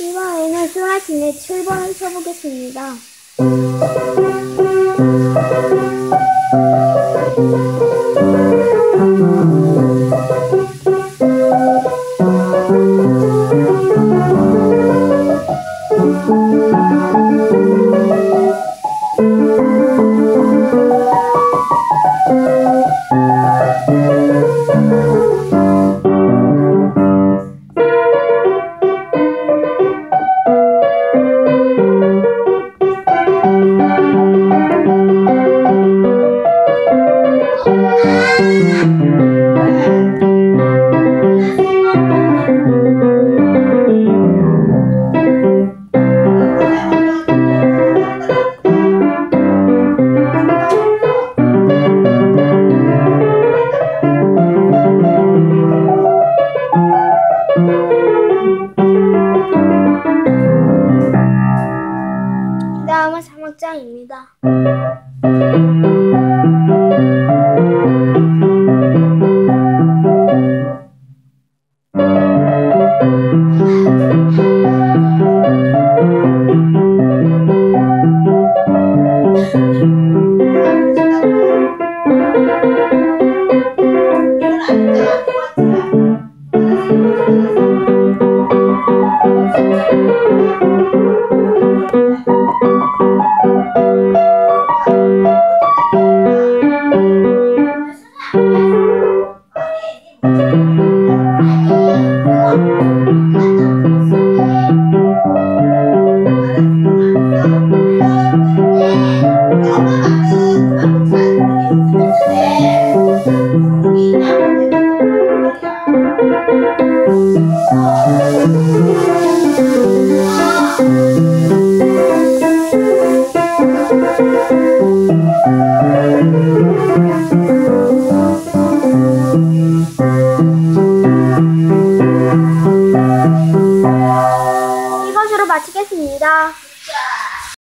이번에는 소라팀의 7번을 쳐보겠습니다. 사막장입니다. 이것으로 마치겠습니다.